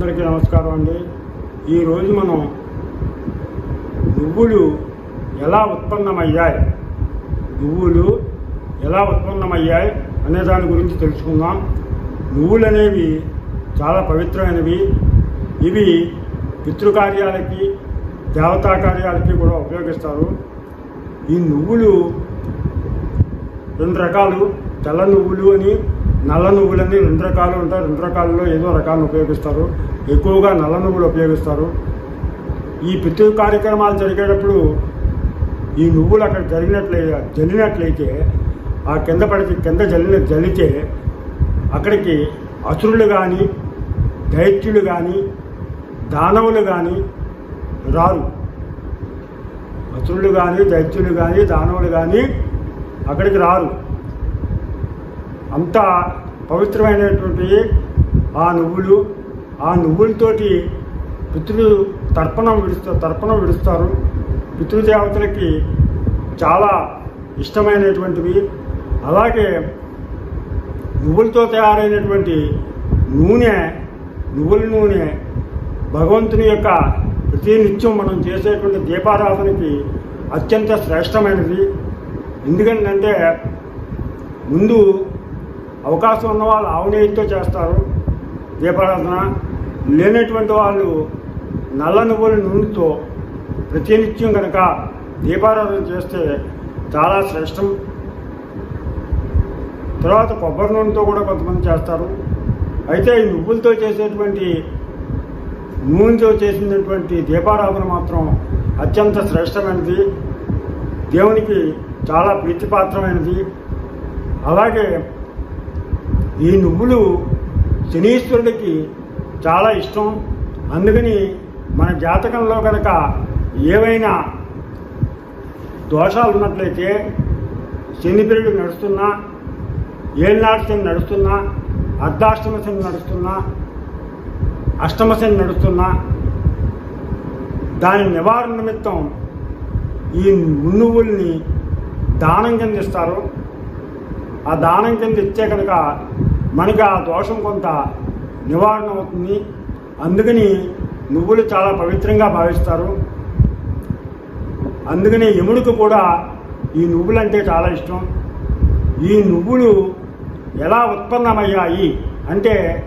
అందరికీ నమస్కారం అండి. ఈరోజు మనం నువ్వులు ఎలా ఉత్పన్నమయ్యాయి? నువ్వులు ఎలా ఉత్పన్నమయ్యాయి అనే దాని గురించి తెలుసుకుందాం. నువ్వులు అనేవి చాలా పవిత్రమైనవి. ఇవి పితృకార్యాలకి దేవతా కార్యాలకి కూడా ఉపయోగిస్తారు. ఈ నువ్వులు రెండు రకాలు. తెల్ల నువ్వులు అని నల్ల నువ్వులని రెండు రకాలు ఉంటాయి. రెండు రకాలలో ఏదో రకాలను ఉపయోగిస్తారు. ఎక్కువగా నల్ల నువ్వులు ఉపయోగిస్తారు. ఈ పితృ కార్యక్రమాలు జరిగేటప్పుడు ఈ నువ్వులు అక్కడ జరిగినట్లయితే జల్లినట్లయితే ఆ కింద పడితే కింద జల్లిన జల్లితే అక్కడికి అసురులు కానీ దైత్యులు కానీ దానవులు కానీ రారు. అసురులు కానీ దైత్యులు కానీ దానవులు కానీ అక్కడికి రారు. అంత పవిత్రమైనటువంటి ఆ నువ్వులు ఆ నువ్వులతోటి పితృ తర్పణం విడుస్తారు తర్పణం విడుస్తారు. పితృదేవతలకి చాలా ఇష్టమైనటువంటివి. అలాగే నువ్వులతో తయారైనటువంటి నూనె నువ్వుల నూనె భగవంతుని యొక్క ప్రతి నిత్యం మనం చేసేటువంటి దీపారాధనకి అత్యంత శ్రేష్టమైనది. ఎందుకంటే ముందు అవకాశం ఉన్న వాళ్ళు ఆవునేయితో చేస్తారు. దీపారాధన లేనటువంటి వాళ్ళు నల్ల నువ్వుల నూనెతో ప్రతినిత్యం కనుక దీపారాధన చేస్తే చాలా శ్రేష్టం. తర్వాత కొబ్బరి నూనెతో కూడా కొంతమంది చేస్తారు. అయితే ఈ నువ్వులతో చేసేటువంటి నూనెతో చేసినటువంటి దీపారాధన మాత్రం అత్యంత శ్రేష్టమైనది. దేవునికి చాలా ప్రీతిపాత్రమైనది. అలాగే ఈ నువ్వులు శనీశ్వరుడికి చాలా ఇష్టం. అందుకని మన జాతకంలో కనుక ఏవైనా దోషాలు ఉన్నట్లయితే శని పీరియడ్ నడుస్తున్నా ఏళ్ళనాడు శని నడుస్తున్నా అర్ధాష్టమ శని నడుస్తున్నా అష్టమ శని నడుస్తున్నా దాని నివారణ నిమిత్తం ఈ నువ్వుల్ని దానం కింద ఇస్తారు. ఆ దానం కింద ఇచ్చే కనుక మనకి ఆ దోషం కొంత నివారణ అవుతుంది. అందుకని నువ్వులు చాలా పవిత్రంగా భావిస్తారు. అందుకని యముడికి కూడా ఈ నువ్వులంటే చాలా ఇష్టం. ఈ నువ్వులు ఎలా ఉత్పన్నమయ్యాయి అంటే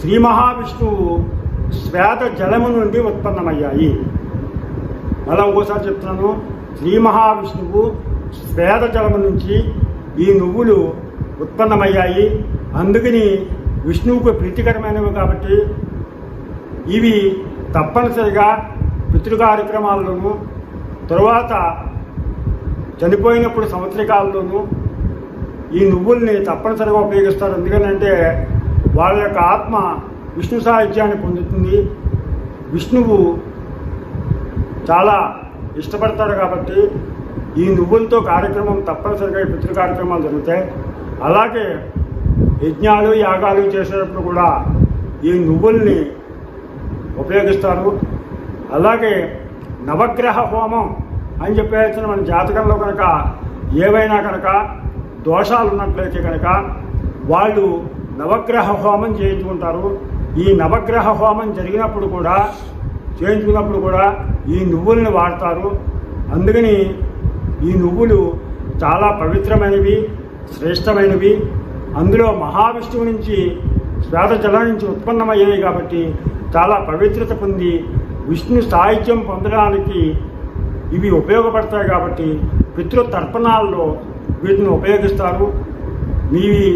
శ్రీ మహావిష్ణువు శ్వేత జలము నుండి ఉత్పన్నమయ్యాయి. మళ్ళీ ఒకసారి చెప్తున్నాను. శ్రీ మహావిష్ణువు శ్వేత జలము నుంచి ఈ నువ్వులు ఉత్పన్నమయ్యాయి. అందుకని విష్ణువుకు ప్రీతికరమైనవి కాబట్టి ఇవి తప్పనిసరిగా పితృ కార్యక్రమాల్లోనూ తరువాత చనిపోయినప్పుడు సంవత్సరకాలలోనూ ఈ నువ్వుల్ని తప్పనిసరిగా ఉపయోగిస్తారు. ఎందుకంటే వాళ్ళ యొక్క ఆత్మ విష్ణు సాహిత్యాన్ని పొందుతుంది. విష్ణువు చాలా ఇష్టపడతాడు కాబట్టి ఈ నువ్వులతో కార్యక్రమం తప్పనిసరిగా ఈ పితృ కార్యక్రమాలు జరుగుతాయి. అలాగే యజ్ఞాలు యాగాలు చేసేటప్పుడు కూడా ఈ నువ్వుల్ని ఉపయోగిస్తారు. అలాగే నవగ్రహ హోమం అని చెప్పేసిన మన జాతకంలో కనుక ఏవైనా కనుక దోషాలు ఉన్నట్లయితే కనుక వాళ్ళు నవగ్రహ హోమం చేయించుకుంటారు. ఈ నవగ్రహ హోమం జరిగినప్పుడు కూడా చేయించుకున్నప్పుడు కూడా ఈ నువ్వుల్ని వాడతారు. అందుకని ఈ నువ్వులు చాలా పవిత్రమైనవి శ్రేష్టమైనవి. అందులో మహావిష్ణువు నుంచి శ్వేత జలం నుంచి ఉత్పన్నమయ్యాయి కాబట్టి చాలా పవిత్రత పొంది విష్ణు సాహిత్యం పొందడానికి ఇవి ఉపయోగపడతాయి కాబట్టి పితృ తర్పణాల్లో వీటిని ఉపయోగిస్తారు. మీవి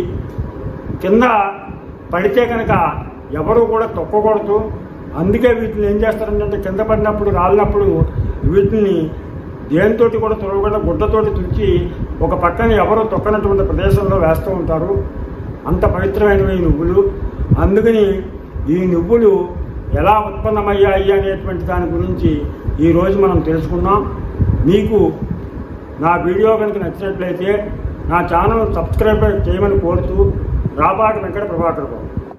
కింద పడితే కనుక ఎవరు కూడా తొక్కకూడదు. అందుకే వీటిని ఏం చేస్తారంటే కింద పడినప్పుడు రాలినప్పుడు వీటిని దేనితోటి కూడా తుడవకుండా గుడ్డతోటి తుడిచి ఒక పక్కన ఎవరో తొక్కనటువంటి ప్రదేశంలో వేస్తూ ఉంటారు. అంత పవిత్రమైనవి ఈ నువ్వులు. అందుకని ఈ నువ్వులు ఎలా ఉత్పన్నమయ్యాయి అనేటువంటి దాని గురించి ఈరోజు మనం తెలుసుకుందాం. మీకు నా వీడియో కనుక నచ్చినట్లయితే నా ఛానల్ సబ్స్క్రైబ్ చేయమని కోరుతూ రాబాటు వెంకట ప్రభాకర్ బాబు.